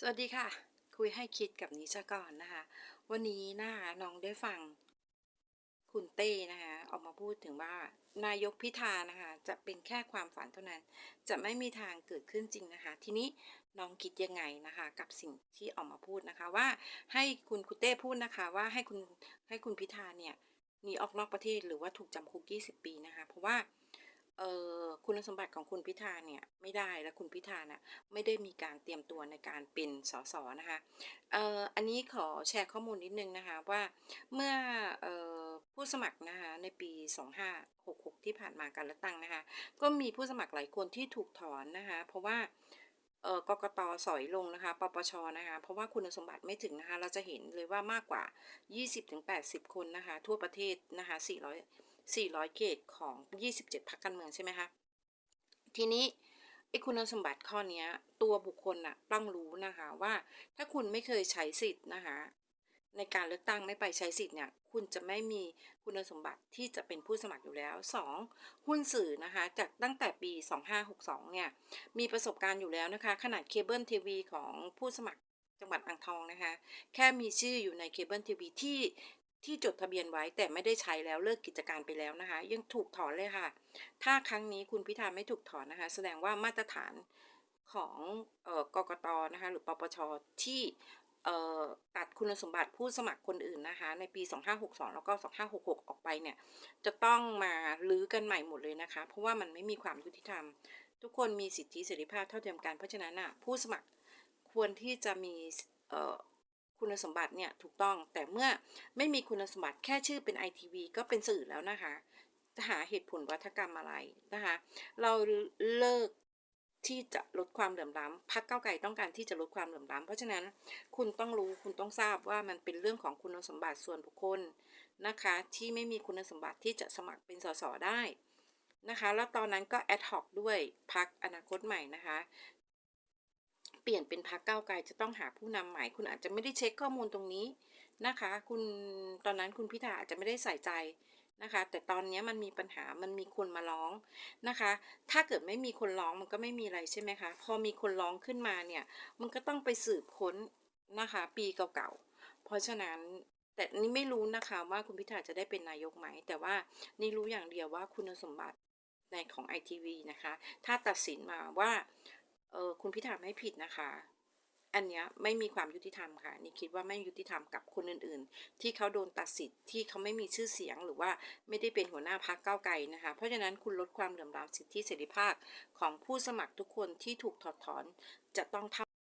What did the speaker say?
สวัสดีค่ะ คุยให้คิดกับนิชก่อนนะคะ วันนี้นะคะน้องได้ฟัง คุณเต้นะคะออกมาพูดถึงว่า นายกพิธานะคะ จะเป็นแค่ความฝันเท่านั้น จะไม่มีทางเกิดขึ้นจริงนะคะ ทีนี้น้องคิดยังไงนะคะ กับสิ่งที่ออกมาพูดนะคะว่าให้คุณคุณเต้พูดนะคะ ว่าให้คุณให้คุณพิธาเนี่ยหนีออกนอกประเทศหรือว่าถูกจำคุก 20 ปีนะคะ เพราะว่า เอ่อคุณสมบัติของคุณพิธาเนี่ยไม่ได้และคุณพิธาน่ะไม่ได้มีการเตรียมตัวในการเป็นสสนะคะเอ่ออันนี้ขอแชร์ข้อมูลนิดนึงนะคะว่าเมื่อเอ่อผู้สมัครนะคะในปี 2566 ที่ผ่านมาการเลือกตั้งนะคะก็มีผู้สมัครหลายคนที่ถูกถอนนะคะเพราะว่าเออกกตสอยลงนะคะ ปปช นะคะ เพราะว่าคุณสมบัติไม่ถึงนะคะ เราจะเห็นเลยว่ามากกว่า 20-80 คนนะคะ ทั่วประเทศนะคะ 400 400 เขตของ 27พรรคการเมืองใช่ไหมคะ ทีนี้ไอ้คุณสมบัติข้อนี้ตัวบุคคลน่ะต้องรู้นะคะว่าถ้าคุณไม่เคยใช้สิทธิ์นะคะในการเลือกตั้งไม่ไปใช้สิทธิ์เนี่ยคุณจะไม่มีคุณสมบัติที่จะเป็นผู้สมัครอยู่แล้ว 2. หุ้นสื่อนะคะจากตั้งแต่ปี 2562 เนี่ยมีประสบการณ์อยู่แล้วนะคะ ขนาดเคเบิลทีวีของผู้สมัครจังหวัดอ่างทองนะคะ แค่มีชื่ออยู่ในเคเบิลทีวีที่ ที่จดทะเบียนไว้แต่ไม่ได้ใช้แล้วเลิกกิจการไปแล้วนะคะ ยังถูกถอนเลยค่ะ ถ้าครั้งนี้คุณพิธาไม่ถูกถอนนะคะ แสดงว่ามาตรฐานของเออกกตนะคะหรือปปชที่เออตัดคุณสมบัติผู้สมัครคนอื่นนะคะ ในปี 2562 แล้วก็ 2566 ออกไปเนี่ย จะต้องมาลื้อกันใหม่หมดเลยนะคะ เพราะว่ามันไม่มีความยุติธรรม ทุกคนมีสิทธิเสรีภาพเท่าเทียมกันเพราะฉะนั้นอะผู้สมัครควรที่จะมี คุณสมบัติเนี่ยถูกต้องแต่เมื่อไม่มีคุณสมบัติแค่ชื่อเป็นไอทีวีก็เป็นสื่อแล้วนะคะจะหาเหตุผลวัฒกรรมอะไรนะคะ เราเลิกที่จะลดความเหลื่อมล้ำพรรคก้าไกลต้องการที่จะลดความเหลื่อมล้ำเพราะฉะนั้นคุณต้องรู้คุณต้องทราบว่ามันเป็นเรื่องของคุณสมบัติส่วนบุคคลนะคะ ที่ไม่มีคุณสมบัติที่จะสมัครเป็นสสได้นะคะ แล้วตอนนั้นก็แอดฮอกด้วยพรรคอนาคตใหม่นะคะ เปลี่ยนเป็นพรรคก้าวไกลจะต้องหาผู้นำใหม่ คุณอาจจะไม่ได้เช็คข้อมูลตรงนี้นะคะ คุณตอนนั้นคุณพิธาอาจจะไม่ได้ใส่ใจนะคะ แต่ตอนนี้มันมีปัญหามันมีคนมาร้องนะคะ ถ้าเกิดไม่มีคนร้องมันก็ไม่มีอะไรใช่ไหมคะพอมีคนร้องขึ้นมาเนี่ยมันก็ต้องไปสืบค้นนะคะ ปีเก่าๆเพราะฉะนั้นแต่นี่ไม่รู้นะคะว่าคุณพิธาจะได้เป็นนายกไหม แต่ว่านี่รู้อย่างเดียวว่าคุณสมบัติในของไอทีวีนะคะ ถ้าตัดสินมาว่า คุณพิธาไม่ผิดนะคะ อันเนี้ยไม่มีความยุติธรรมค่ะ นี่คิดว่าไม่ยุติธรรมกับคนอื่นๆ ที่เขาโดนตัดสิทธิ์ที่เขาไม่มีชื่อเสียงหรือว่าไม่ได้เป็นหัวหน้าพักเก้าไกลนะคะ เพราะฉะนั้นคุณลดความเหลื่อมล้ำสิทธิเสรีภาพของผู้สมัครทุกคนที่ถูกถอดถอนจะต้องเท่า